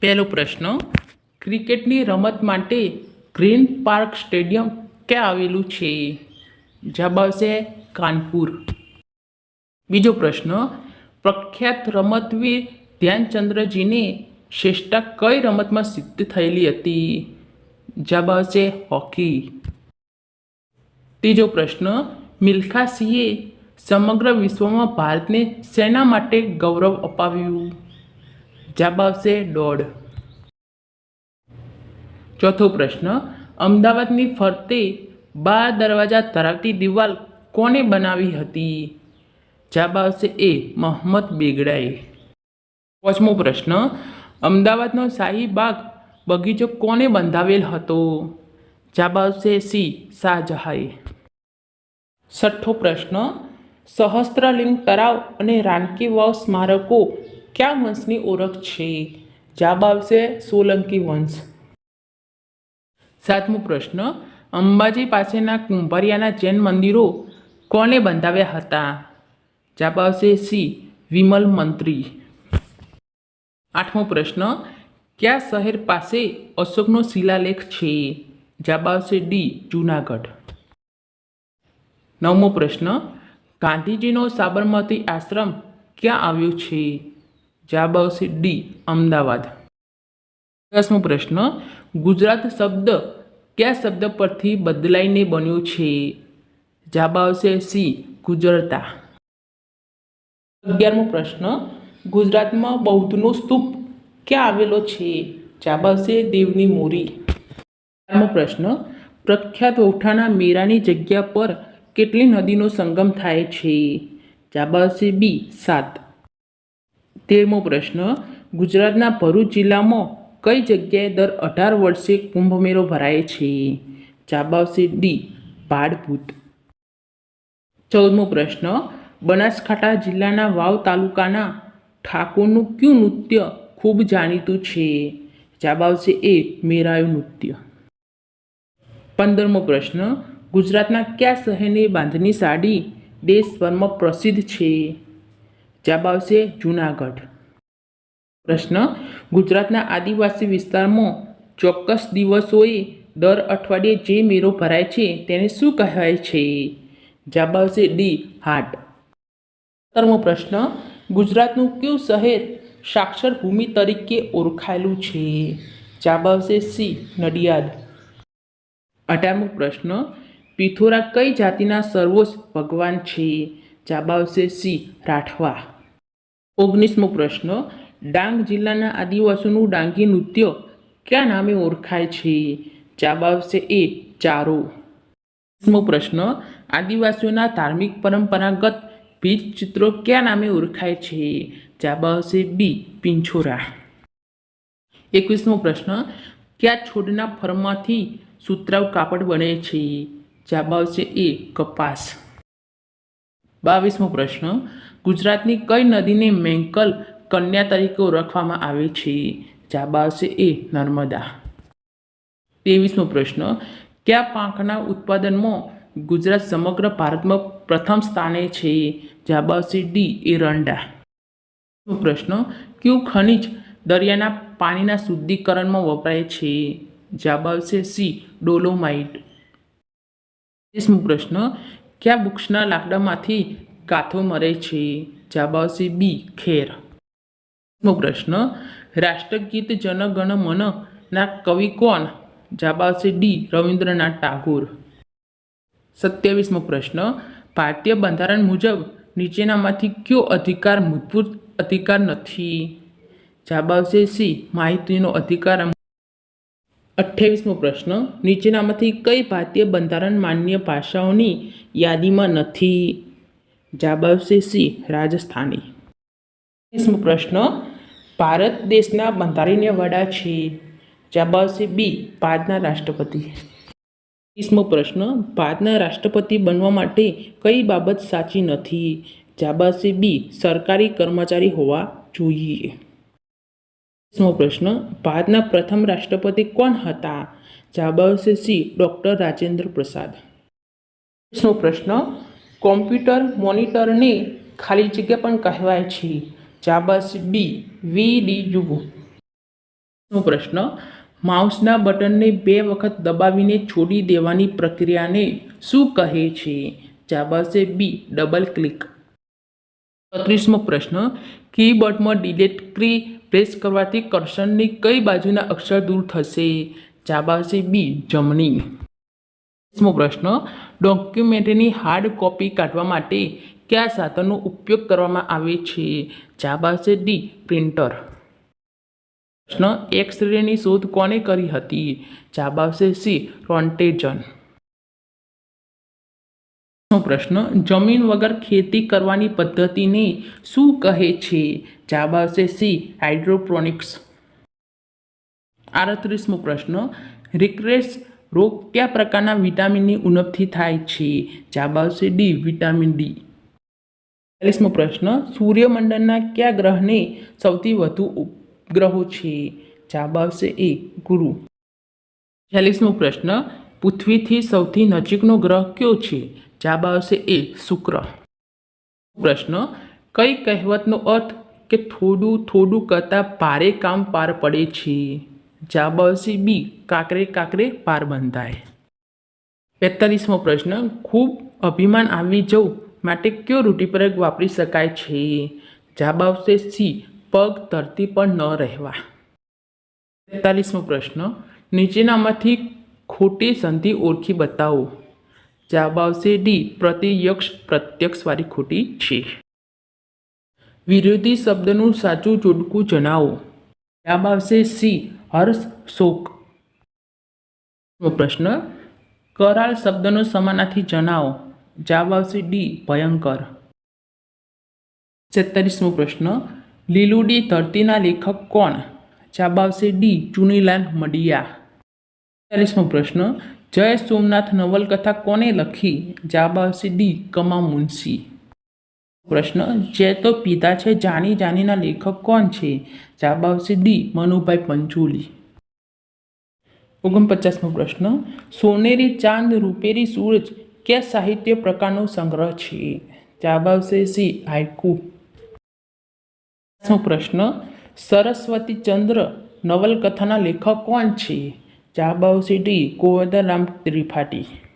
પહેલો પ્રશ્ન, ક્રિકેટની રમત માટે ગ્રીન પાર્ક સ્ટેડિયમ ક્યાં આવેલું છે? જવાબ આવશે કાનપુર. બીજો પ્રશ્ન, પ્રખ્યાત રમતવીર ધ્યાનચંદ્રજીને શ્રેષ્ઠતા કઈ રમતમાં સિદ્ધ થયેલી હતી? જવાબ આવશે હોકી. ત્રીજો પ્રશ્ન મિલ્ખા સિંહે સમગ્ર વિશ્વમાં ભારતને શેના માટે ગૌરવ અપાવ્યું? જવાબ આવશે દોઢ. ચોથો પ્રશ્ન, અમદાવાદની ફરતે બાર દરવાજા ધરાવતી દિવાલ કોને બનાવી હતી? જવાબ આવશે એ, મોહમ્મદ બેગડાએ. પાંચમો પ્રશ્ન, અમદાવાદનો શાહી બાગ બગીચો કોને બંધાવેલ હતો? જવાબ આવશે સી, શાહજહાએ. છઠ્ઠો પ્રશ્ન, સહસ્ત્રલિંગ તળાવ અને રાનકી વાવ સ્મારકો કયા વંશની ઓળખ છે? જવાબ આવશે સોલંકી વંશ. સાતમો પ્રશ્ન, અંબાજી પાસેના કુંભારિયાના જૈન મંદિરો કોને બંધાવ્યા હતા? જવાબ આવશે સી, વિમલ મંત્રી. આઠમો પ્રશ્ન, કયા શહેર પાસે અશોકનો શિલાલેખ છે? જવાબ આવશે ડી, જૂનાગઢ. નવમો પ્રશ્ન, ગાંધીજીનો સાબરમતી આશ્રમ ક્યાં આવ્યો છે? જવાબ આવશે ડી, અમદાવાદ. દસમો પ્રશ્ન, ગુજરાત શબ્દ કયા શબ્દ પરથી બદલાઈને બન્યો છે? જવાબ આવશે સી, ગુજરતા. અગિયારમો પ્રશ્ન, ગુજરાતમાં બૌદ્ધનો સ્તૂપ ક્યાં આવેલો છે? જવાબ આવશે દેવની મોરી. બારમો પ્રશ્ન, પ્રખ્યાત ઓઠાના મેરાની જગ્યા પર કેટલી નદીનો સંગમ થાય છે? જવાબ આવશે બી, સાત. તેરમો પ્રશ્ન, ગુજરાતના ભરૂચ જિલ્લામાં કઈ જગ્યાએ દર અઢાર વર્ષે કુંભમેળો ભરાય છે? જવાબ આવશે ડી ભાડભૂત. ચૌદમો પ્રશ્ન, બનાસકાંઠા જિલ્લાના વાવ તાલુકાના ઠાકોરનું કયું નૃત્ય ખૂબ જાણીતું છે? જવાબ આવશે એ મેરાયું નૃત્ય. પંદરમો પ્રશ્ન, ગુજરાતના કયા શહેરની બાંધણી સાડી દેશભરમાં પ્રસિદ્ધ છે? જવાબ આવશે જૂનાગઢ. પ્રશ્ન, ગુજરાતના આદિવાસી વિસ્તારમાં ચોક્કસ દિવસોએ દર અઠવાડિયે જે મેળો ભરાય છે તેને શું કહેવાય છે? જવાબ આવશે ડી, હાટ. સત્તરમો પ્રશ્ન, ગુજરાતનું કયું શહેર સાક્ષર ભૂમિ તરીકે ઓળખાયેલું છે? જવાબ આવશે સી, નડિયાદ. અઢારમો પ્રશ્ન, પિથોરા કઈ જાતિના સર્વોચ્ચ ભગવાન છે? જવાબ સી રાઠવા. ઓગણીસમો પ્રશ્ન. ડાંગ જિલ્લાના આદિવાસીનું ડાંગી નૃત્ય કયા નામે ઓળખાય છે? જવાબ આવશે એ ચારો. વીસમો પ્રશ્ન. આદિવાસીઓના ધાર્મિક પરંપરાગત ભીજ ચિત્રો કયા નામે ઓળખાય છે? જવાબ આવશે બી પિંછોરા. એકવીસમો પ્રશ્ન. કયા છોડના ફરમાંથી સુતરાઉ કાપડ બને છે? જવાબ એ કપાસ. બાવીસમો પ્રશ્ન. ગુજરાતની કઈ નદીને મેંકલ કન્યા તરીકે ઓળખવામાં આવે છે? જવાબ આવશે એ, નર્મદા. ત્રેવીસમો પ્રશ્ન. કયા પાંખના ઉત્પાદનમાં ગુજરાત સમગ્ર ભારતમાં પ્રથમ સ્થાને છે? જવાબ આવશે ડી એરંડા પ્રશ્ન. કયું ખનિજ દરિયાના પાણીના શુદ્ધિકરણમાં વપરાય છે? જવાબ આવશે સી, ડોલોમાઇટ. પ્રશ્ન. કયા વૃક્ષના લાકડામાંથી કાથો મરે છે? જવાબ આવશે બી, ખેર. પ્રશ્ન રાષ્ટ્રગીત જનગણ મન ના કવિ કોણ? જવાબ આવશે ડી, રવિન્દ્રનાથ ટાગોર. સત્યાવીસમો પ્રશ્ન, ભારતીય બંધારણ મુજબ નીચેનામાંથી કયો અધિકાર મૂળભૂત અધિકાર નથી? જવાબ આવશે સી, માહિતીનો અધિકાર અઠ્યાવીસમો પ્રશ્ન, નીચેનામાંથી કઈ ભારતીય બંધારણ માન્ય ભાષાઓની યાદીમાં નથી? જવાબ આવશે સી, રાજસ્થાની. ત્રીસમો પ્રશ્ન, ભારત દેશના બંધારણીય વડા છે. જવાબ આવશે બી ભારતના રાષ્ટ્રપતિ. ત્રીસમો પ્રશ્ન ભારતના રાષ્ટ્રપતિ બનવા માટે કઈ બાબત સાચી નથી? જવાબ આવશે બી, સરકારી કર્મચારી હોવા જોઈએ. ત્રીસમો પ્રશ્ન, ભારતના પ્રથમ રાષ્ટ્રપતિ કોણ હતા? જવાબ આવશે સી, ડૉક્ટર રાજેન્દ્ર પ્રસાદ. નો પ્રશ્ન, કોમ્પ્યુટર મોનિટરને ખાલી જગ્યા પણ કહેવાય છે? જવાબ આવશે બી, વી, ડી, યુ. નો પ્રશ્ન, માઉસના બટનને બે વખત દબાવીને છોડી દેવાની પ્રક્રિયાને શું કહે છે? જવાબ આવશે બી, ડબલ ક્લિક. બત્રીસમો પ્રશ્ન, કીબોર્ડમાં ડિલેટ કી પ્રેસ કરવાથી કર્સરની કઈ બાજુના અક્ષર દૂર થશે? જવાબ આવશે બી જમણી. વીસમો પ્રશ્ન ડોક્યુમેન્ટની હાર્ડ કોપી કાઢવા માટે કયા સાધનનો ઉપયોગ કરવામાં આવે છે? જવાબ આવશે ડી પ્રિન્ટર. પ્રશ્ન એક્સ રેની શોધ કોને કરી હતી? જવાબ આવશે સી રોન્ટેજન. પ્રશ્ન જમીન વગર ખેતી કરવાની પદ્ધતિને શું કહે છે? જવાબ આવશે સી હાઇડ્રોપ્રોનિક્સ આડત્રીસમો પ્રશ્ન. રિક્રેસ રોગ કયા પ્રકારના વિટામિનની ઉણપથી થાય છે? જવાબ આવશે ડી, વિટામિન ડી. ચાલીસમો પ્રશ્ન. સૂર્યમંડળના કયા ગ્રહને સૌથી વધુ ઉપગ્રહો છે? જવાબ આવશે એ, ગુરુ. ચાલીસમો પ્રશ્ન. પૃથ્વીથી સૌથી નજીકનો ગ્રહ કયો છે? જવાબ આવશે એ શુક્ર. પ્રશ્ન, કઈ કહેવતનો અર્થ કે થોડું થોડું કરતાં ભારે કામ પાર પડે છે? જવાબ આવશે બી, કાકરે કાકરે પાર બંધાય. બેતાલીસમો પ્રશ્ન, ખૂબ અભિમાન આવી જવું માટે કયો રૂઢિપ્રયોગ વાપરી શકાય છે? જવાબ આવશે સી, પગ ધરતી પર ન રહેવા. તેતાલીસમો પ્રશ્ન, નીચેનામાંથી ખોટી સંધિ ઓળખી બતાવો. જવાબ આવશે ડી પ્રતિયક્ષ પ્રત્યક્ષવાળી ખોટી છે. વિરોધી શબ્દનું સાચું જોડકું જણાવો. જવાબ આવશે સી. હર્ષ શોક. પ્રશ્ન. કરાળ શબ્દનો સમાનાથી જણાવો. જવાબ આવશે ડી. ભયંકર. છેતાલીસમો પ્રશ્ન. લીલુડી ધરતીના લેખક કોણ? જવાબ આવશે ડી. ચુનીલાલ મડિયા. ચાલીસમો પ્રશ્ન. જય સોમનાથ નવલકથા કોને લખી? આવશે કમા મુનશી. પ્રશ્ન, જે તો પિતા છે જાણી જાણીના લેખક કોણ છે? આવશે મનુભાઈ પંચોલી. ઓગણપચાસમો પ્રશ્ન, સોનેરી ચાંદ રૂપેરી સૂરજ કે સાહિત્ય પ્રકારનો સંગ્રહ છે? જવાબ આવશે સી હાઇકુ પ્રશ્ન, સરસ્વતી ચંદ્ર નવલકથાના લેખક કોણ છે? જવાબ સિટી ડી ગોવર્ધનરામ ત્રિપાઠી